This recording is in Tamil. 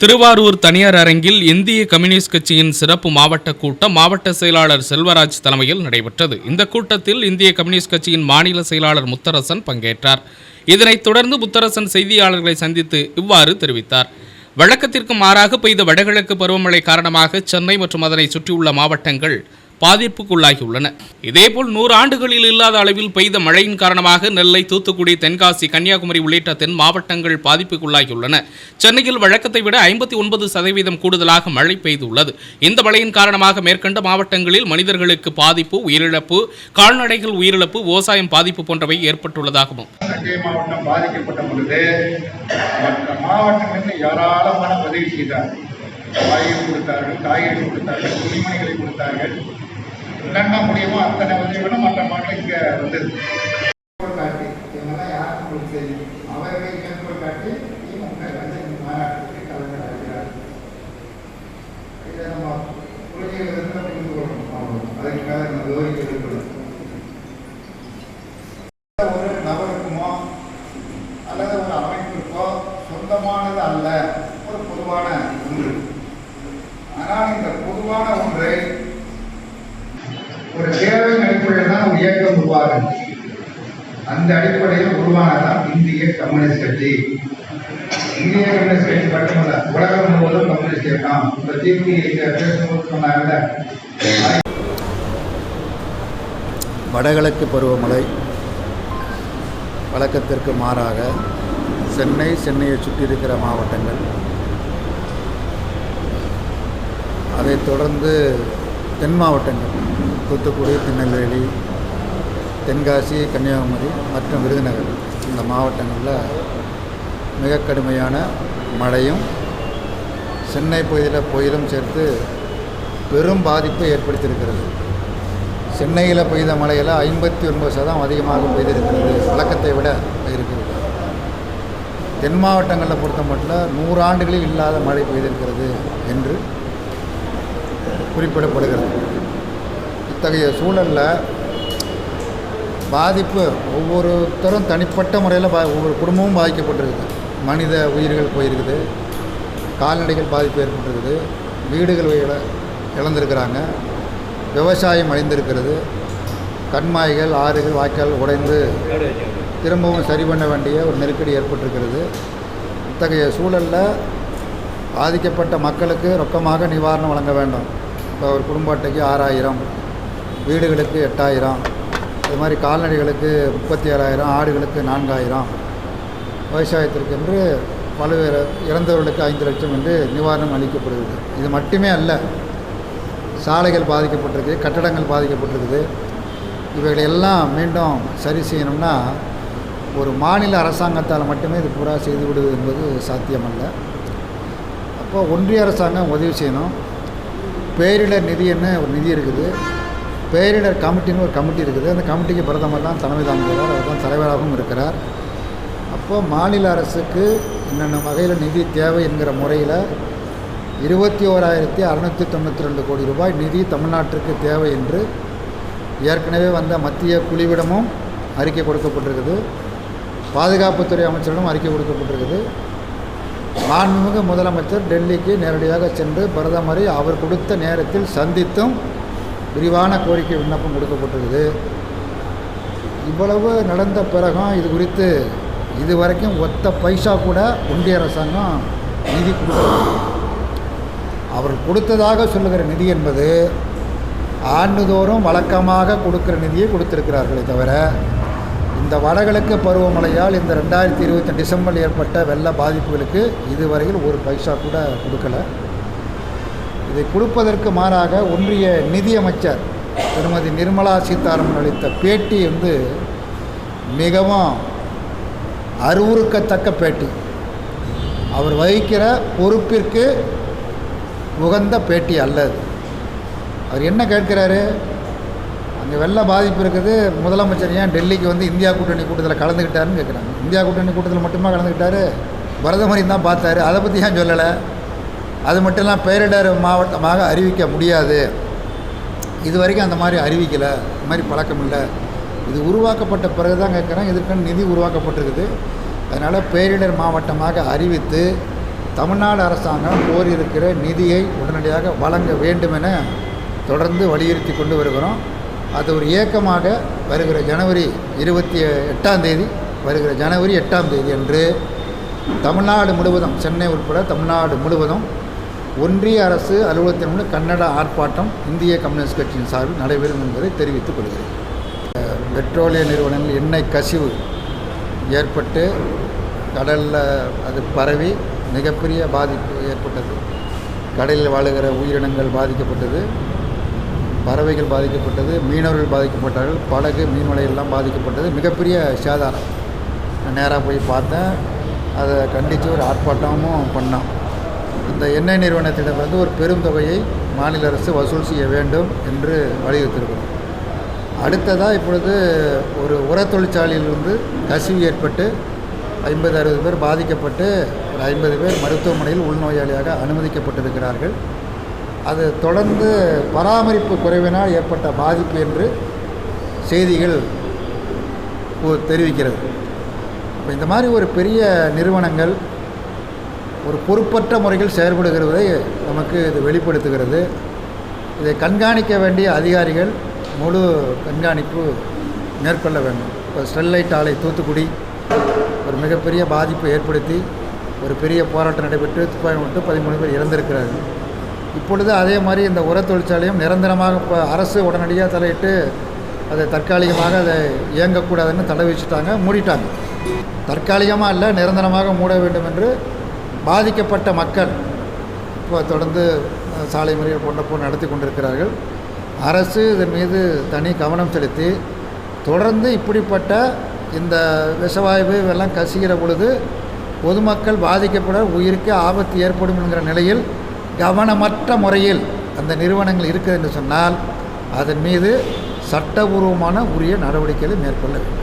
திருவாரூர் தனியார் அரங்கில் இந்திய கம்யூனிஸ்ட் கட்சியின் சிறப்பு மாவட்ட கூட்டம் மாவட்ட செயலாளர் செல்வராஜ் தலைமையில் நடைபெற்றது. இந்த கூட்டத்தில் இந்திய கம்யூனிஸ்ட் கட்சியின் மாநில செயலாளர் முத்தரசன் பங்கேற்றார். இதனைத் தொடர்ந்து முத்தரசன் செய்தியாளர்களை சந்தித்து இவ்வாறு தெரிவித்தார். வழக்கத்திற்கு மாறாக பெய்த வடகிழக்கு பருவமழை காரணமாக சென்னை மற்றும் அதனை சுற்றியுள்ள மாவட்டங்கள் பாதிப்புக்குள்ளாகியுள்ளன. இதேபோல் நூறு ஆண்டுகளில் இல்லாத அளவில் பெய்த மழையின் காரணமாக நெல்லை தூத்துக்குடி தென்காசி கன்னியாகுமரி உள்ளிட்ட தென் மாவட்டங்கள் பாதிப்புக்குள்ளாகியுள்ளன. சென்னையில் வழக்கத்தை விட ஐம்பத்தி ஒன்பது சதவீதம் கூடுதலாக மழை பெய்துள்ளது. இந்த மழையின் காரணமாக மேற்கண்ட மாவட்டங்களில் மனிதர்களுக்கு பாதிப்பு உயிரிழப்பு கால்நடைகள் உயிரிழப்பு விவசாயம் பாதிப்பு போன்றவை ஏற்பட்டுள்ளதாகவும். ஏராளமான உதவி செய்தார்கள். காய்கறி கொடுத்தார்கள் காய்கறி கொடுத்தார்கள் துணிமணிகளை கொடுத்தார்கள். என்னென்ன முடியுமோ அத்தனை உதவிகளும் மற்ற மக்கள் இங்கே வந்தது. காட்டி இதெல்லாம் யாருக்கு தெரியும்? அவர்களை மேற்கோள் காட்டி திமுக லஞ்சம் மாநாட்டுக்கு கலந்துகிறார் இதை நம்ம புரிஞ்சுக்கிறது புரிந்து கொள்ளணும். அதுக்கு மேலே நம்ம விவரிக்க விரும்பலாம். ஒரு நபருக்குமோ அல்லது ஒரு அமைப்பிற்கோ சொந்தமானது அல்ல. ஒரு பொதுவான ஒன்று. ஆனால் இந்த பொதுவான ஒன்றை ஒரு தேவையின் அடிப்படையில் தான் ஒரு இயக்கம் உருவாகும் அந்த அடிப்படையில் உருவானதான் இந்திய கம்யூனிஸ்ட் கட்சி. இந்திய கம்யூனிஸ்ட் கட்சி மட்டுமல்ல உலகம் முழுவதும் கம்யூனிஸ்ட் இயக்கம் இந்த தீர்ப்பு பேசும்போது சொன்னாங்கல்ல வடகிழக்கு பருவமழை வழக்கத்திற்கு மாறாக சென்னை சென்னையை சுற்றி இருக்கிற மாவட்டங்கள் அதைத் தொடர்ந்து தென் மாவட்டங்கள் தூத்துக்குடி திருநெல்வேலி தென்காசி கன்னியாகுமரி மற்றும் விருதுநகர். இந்த மாவட்டங்களில் மிக கடுமையான மழையும் சென்னை பகுதியில் புயலும் சேர்த்து பெரும் பாதிப்பை ஏற்படுத்தியிருக்கிறது. சென்னையில் பெய்த மழையில் ஐம்பத்தி ஒன்பது சதம் அதிகமாக பெய்திருக்கிறது. வழக்கத்தை விட இருக்கிறது தென் மாவட்டங்களில் பொறுத்த மட்டும் நூறு ஆண்டுகளில் இல்லாத மழை பெய்திருக்கிறது என்று குறிப்பிடப்படுகிறது. இத்தகைய சூழலில் பாதிப்பு ஒவ்வொருத்தரும் தனிப்பட்ட முறையில் பா ஒவ்வொரு குடும்பமும் பாதிக்கப்பட்டிருக்குது. மனித உயிர்கள் போயிருக்குது. கால்நடைகள் பாதிப்பு ஏற்பட்டிருக்குது. வீடுகள் இழ- இழந்திருக்கிறாங்க. விவசாயம் அழிந்திருக்கிறது. கண்மாய்கள் ஆறுகள் வாய்க்கால் உடைந்து திரும்பவும் சரி பண்ண வேண்டிய ஒரு நெருக்கடி ஏற்பட்டிருக்கிறது. இத்தகைய சூழலில் பாதிக்கப்பட்ட மக்களுக்கு ரொக்கமாக நிவாரணம் வழங்க வேண்டும். இப்போ ஒரு குடும்ப அட்டைக்கு ஆறாயிரம். வீடுகளுக்கு எட்டாயிரம் இது மாதிரி கால்நடைகளுக்கு முப்பத்தி ஏழாயிரம் ஆடுகளுக்கு நான்காயிரம். விவசாயத்திற்கு என்று பல்வேறு இறந்தவர்களுக்கு ஐந்து லட்சம் என்று நிவாரணம் அளிக்கப்படுகிறது. இது மட்டுமே அல்ல சாலைகள் பாதிக்கப்பட்டிருக்கு கட்டடங்கள் பாதிக்கப்பட்டிருக்குது. இவைகளை எல்லாம் மீண்டும் சரி செய்யணும்னா ஒரு மாநில அரசாங்கத்தால் மட்டுமே இது பூரா செய்துவிடுவது என்பது சாத்தியமல்ல. அப்போது ஒன்றிய அரசாங்கம் உதவி செய்யணும். பேரிடர் நிதின்னு ஒரு நிதி இருக்குது. பேரிடர் கமிட்டின்னு ஒரு கமிட்டி இருக்குது. அந்த கமிட்டிக்கு பிரதமர் தான் தலைமை தாங்குகிறார் அவர் தான் தலைவராகவும் இருக்கிறார். அப்போது மாநில அரசுக்கு என்னென்ன வகையில் நிதி தேவை என்கிற முறையில் இருபத்தி ஓராயிரத்தி அறநூற்றி தொண்ணூற்றி ரெண்டு கோடி ரூபாய் நிதி தமிழ்நாட்டிற்கு தேவை என்று ஏற்கனவே வந்த மத்திய குழுவிடமும் அறிக்கை கொடுக்கப்பட்டிருக்குது. பாதுகாப்புத்துறை அமைச்சரிடம் அறிக்கை கொடுக்கப்பட்டிருக்குது. மாண்புமிகு முதலமைச்சர் டெல்லிக்கு நேரடியாக சென்று பிரதமரை அவர் கொடுத்த நேரத்தில் சந்தித்தும் விரிவான கோரிக்கை விண்ணப்பம் கொடுக்கப்பட்டிருக்குது. இவ்வளவு நடந்த பிறகும் இது குறித்து இதுவரைக்கும் ஒத்த பைசா கூட ஒன்றிய அரசாங்கம் நிதி கொடுக்கல அவர்கள் கொடுத்ததாக சொல்லுகிற நிதி என்பது ஆண்டுதோறும் வழக்கமாக கொடுக்குற நிதியை கொடுத்திருக்கிறார்களே தவிர இந்த வடகிழக்கு பருவமழையால் இந்த ரெண்டாயிரத்தி இருபத்தி டிசம்பர் ஏற்பட்ட வெள்ள பாதிப்புகளுக்கு இதுவரையில் ஒரு பைசா கூட கொடுக்கல. இதை கொடுப்பதற்கு மாறாக ஒன்றிய நிதியமைச்சர் திருமதி நிர்மலா சீதாராமன் அளித்த பேட்டி வந்து மிகவும் அறிவுறுக்கத்தக்க பேட்டி. அவர் வகிக்கிற பொறுப்பிற்கு உகந்த பேட்டி அல்லது அவர் என்ன கேட்கிறாரு? அங்கே வெள்ள பாதிப்பு இருக்குது. முதலமைச்சர் ஏன் டெல்லிக்கு வந்து இந்தியா கூட்டணி கூட்டத்தில் கலந்துக்கிட்டாருன்னு கேட்குறாங்க. இந்தியா கூட்டணி கூட்டத்தில் மட்டுமா கலந்துக்கிட்டாரு பிரதமரையும் தான் பார்த்தாரு. அதை பற்றி ஏன் சொல்லலை? அது மட்டும் இல்லாமல் பேரிடர் மாவட்டமாக அறிவிக்க முடியாது. இது வரைக்கும் அந்த மாதிரி அறிவிக்கலை. இந்த மாதிரி பழக்கம் இல்லை. இது உருவாக்கப்பட்ட பிறகு தான் கேட்குறேன். இதற்கான நிதி உருவாக்கப்பட்டிருக்குது. அதனால் பேரிடர் மாவட்டமாக அறிவித்து தமிழ்நாடு அரசாங்கம் கோரியிருக்கிற நிதியை உடனடியாக வழங்க வேண்டுமென தொடர்ந்து வலியுறுத்தி கொண்டு வருகிறோம். அது ஒரு இயக்கமாக வருகிற ஜனவரி இருபத்தி எட்டாம் தேதி வருகிற ஜனவரி எட்டாம் தேதி அன்று தமிழ்நாடு முழுவதும் சென்னை உட்பட தமிழ்நாடு முழுவதும் ஒன்றிய அரசு அலுவலகத்தின் முன் கன்னட ஆர்ப்பாட்டம் இந்திய கம்யூனிஸ்ட் கட்சியின் சார்பில் நடைபெறும் என்பதை தெரிவித்துக் கொள்கிறேன். பெட்ரோலிய நிறுவனங்கள் எண்ணெய் கசிவு ஏற்பட்டு கடலில் அது பரவி மிகப்பெரிய பாதிப்பு ஏற்பட்டது. கடலில் வாழுகிற உயிரினங்கள் பாதிக்கப்பட்டது. பறவைகள் பாதிக்கப்பட்டது. மீனவர்கள் பாதிக்கப்பட்டார்கள். படகு மீன்வலையெல்லாம் பாதிக்கப்பட்டது. மிகப்பெரிய சேதாரம். நான் நேராக போய் பார்த்தேன். அதை கண்டித்து ஒரு ஆர்ப்பாட்டமும் பண்ணோம். இந்த எண்ணெய் நிறுவனத்திடமிருந்து ஒரு பெரும் தொகையை மாநில அரசு வசூல் செய்ய வேண்டும் என்று வலியுறுத்தியிருக்கிறோம் அடுத்ததாக இப்பொழுது ஒரு உர தொழிற்சாலையிலிருந்து கசிவு ஏற்பட்டு ஐம்பது அறுபது பேர் பாதிக்கப்பட்டு ஒரு ஐம்பது பேர் மருத்துவமனையில் உள்நோயாளியாக அனுமதிக்கப்பட்டிருக்கிறார்கள். அது தொடர்ந்து பராமரிப்பு குறைவினால் ஏற்பட்ட பாதிப்பு என்று செய்திகள் தெரிவிக்கிறது. இப்போ இந்த மாதிரி ஒரு பெரிய நிறுவனங்கள் ஒரு பொறுப்பற்ற முறையில் செயல்படுகிறதை நமக்கு இது வெளிப்படுத்துகிறது. இதை கண்காணிக்க வேண்டிய அதிகாரிகள் முழு கண்காணிப்பு மேற்கொள்ள வேண்டும். இப்போ ஸ்டெர்லைட் ஆலை தூத்துக்குடி ஒரு மிகப்பெரிய பாதிப்பை ஏற்படுத்தி ஒரு பெரிய போராட்டம் நடைபெற்று துப்பாக்கி விட்டு பதிமூணு பேர் இறந்திருக்கிறார்கள். இப்பொழுது அதே மாதிரி இந்த உர தொழிற்சாலையும் நிரந்தரமாக இப்போ அரசு உடனடியாக தலையிட்டு அதை தற்காலிகமாக அதை இயங்கக்கூடாதுன்னு தடை வச்சுட்டாங்க மூடிட்டாங்க. தற்காலிகமாக இல்லை நிரந்தரமாக மூட வேண்டும் என்று பாதிக்கப்பட்ட மக்கள் இப்போ தொடர்ந்து சாலை மறியல் போன்ற போர் நடத்தி கொண்டிருக்கிறார்கள். அரசு இதன் மீது தனி கவனம் செலுத்தி தொடர்ந்து இப்படிப்பட்ட இந்த விஷவாயு எல்லாம் கசிகிற பொழுது பொதுமக்கள் பாதிக்கப்பட உயிருக்கு ஆபத்து ஏற்படும் என்கிற நிலையில் கவனமற்ற முறையில் அந்த நிறுவனங்கள் இருக்குது என்று சொன்னால் அதன் மீது சட்டபூர்வமான உரிய நடவடிக்கைகளை மேற்கொள்ள வேண்டும்.